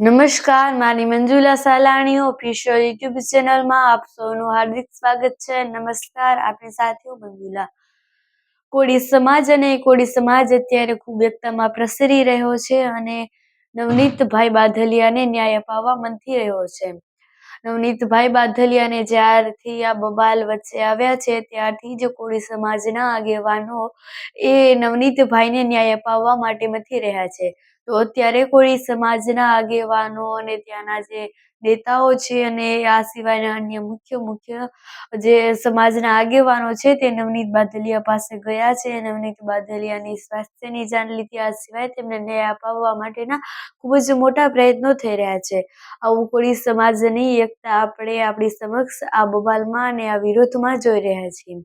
નમસ્કાર, મારી Manjula Salani official YouTube ચેનલમાં આપ સૌનું હાર્દિક સ્વાગત છે. નમસ્કાર આપણી સાથે મંજુલા. કોળી સમાજ અને કોળી સમાજ અત્યારે ખૂબ એકતામાં પ્રસરી રહ્યો છે અને નવનીતભાઈ બાધલિયાને ન્યાય અપાવવા મંથી રહ્યો છે. નવનીતભાઈ બાધલિયાને જ્યારથી આ બબાલ વચ્ચે આવ્યા છે, ત્યારથી જ કોળી સમાજના આગેવાનો એ નવનીતભાઈને ન્યાય અપાવવા માટે મથી રહ્યા છે. તો અત્યારે કોળી સમાજના આગેવાનો અને ત્યાંના જે નેતાઓ છે અને આ સિવાયના અન્ય મુખ્ય મુખ્ય જે સમાજના આગેવાનો છે તે નવનીત બાદલિયા પાસે ગયા છે. નવનીત બાદલિયાની સ્વાસ્થ્યની જાણ લીધી. આ સિવાય તેમને ન્યાય અપાવવા માટેના ખૂબ જ મોટા પ્રયત્નો થઈ રહ્યા છે. આવું કોળી સમાજની એકતા આપણે આપણી સમક્ષ આ બબાલમાં અને આ વિરોધમાં જોઈ રહ્યા છીએ.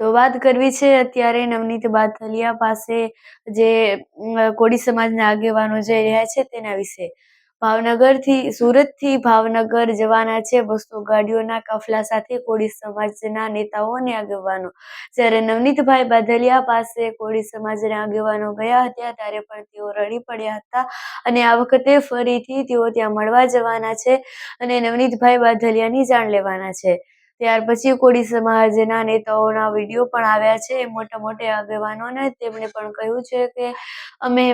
તો વાત કરવી છે અત્યારે નવનીત બાથલિયા પાસે જે કોળી સમાજના આગેવાનો જઈ રહ્યા છે તેના વિશે. ભાવનગરથી, સુરતથી ભાવનગર જવાના છે બસો ગાડીઓના કાફલા સાથે કોળી સમાજના નેતાઓ અને આગેવાનો. જ્યારે નવનીતભાઈ બાદલિયા પાસે કોળી સમાજના આગેવાનો ગયા હતા, ત્યારે પણ તેઓ રડી પડ્યા હતા અને આ વખતે ફરીથી તેઓ ત્યાં મળવા જવાના છે અને નવનીતભાઈ બાદલિયાની જાણ લેવાના છે. ત્યાર પછી કોળી સમાજના નેતાઓના વીડિયો પણ આવ્યા છે મોટા મોટા આગેવાનોને. તેમણે પણ કહ્યું છે કે અમે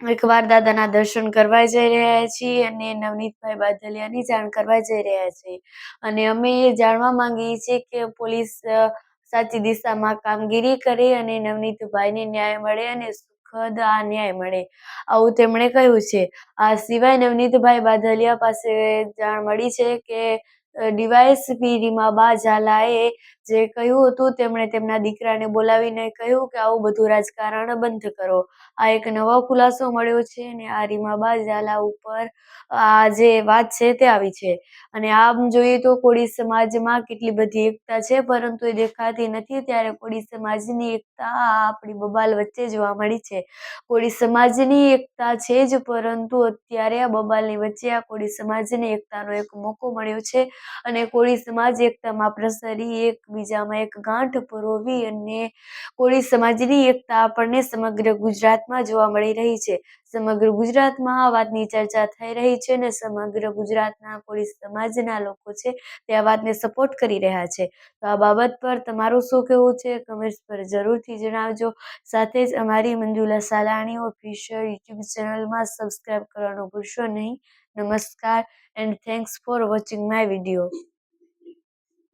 એકવાર દાદાના દર્શન કરવા જઈ રહ્યા છીએ અને નવનીતભાઈ બાદલિયાની જાણ કરવા જઈ રહ્યા છીએ અને અમે એ જાણવા માંગીએ છીએ કે પોલીસ સાચી દિશામાં કામગીરી કરે અને નવનીતભાઈને ન્યાય મળે અને સુખદ આ ન્યાય મળે. આવું તેમણે કહ્યું છે. આ સિવાય નવનીતભાઈ બાદલિયા પાસે જાણ મળી છે કે ડીવાયએસપી રીમાબા ઝાલાએ જે કહ્યું હતું, તેમણે તેમના દીકરાને બોલાવીને કહ્યું કે આવું બધું રાજકારણ બંધ કરો. આ એક નવો ખુલાસો મળ્યો છે અને આ રીમાબા ઝાલા ઉપર આ જે વાત છે તે આવી છે. અને આમ જોઈએ તો કોળી સમાજમાં કેટલી બધી એકતા છે, પરંતુ એ દેખાતી નથી. ત્યારે કોળી સમાજની એકતા આપણી બબાલ વચ્ચે જોવા મળી છે. કોળી સમાજની એકતા છે જ, પરંતુ અત્યારે આ બબાલની વચ્ચે આ કોળી સમાજની એકતાનો એક મોકો મળ્યો છે. અને કોળી સમાજ એકતામાં પ્રસરી એકબીજામાં એક ગાંઠ પરોવી અને કોળી સમાજની એકતા આપણને સમગ્ર ગુજરાતમાં જોવા મળી રહી છે. સમગ્ર ગુજરાતમાં આ વાતની ચર્ચા થઈ રહી છે અને સમગ્ર ગુજરાતના કોળી સમાજના લોકો છે તે આ વાતને સપોર્ટ કરી રહ્યા છે. તો આ બાબત પર તમારું શું કહેવું છે? કમેન્ટ્સ પર જરૂરથી જણાવજો. સાથે જ અમારી મંજુલા સાલાણી ઓફિશિયલ યુટ્યુબ ચેનલમાં સબસ્ક્રાઈબ કરવાનું ભૂલશો નહીં. નમસ્કાર and thanks for watching my video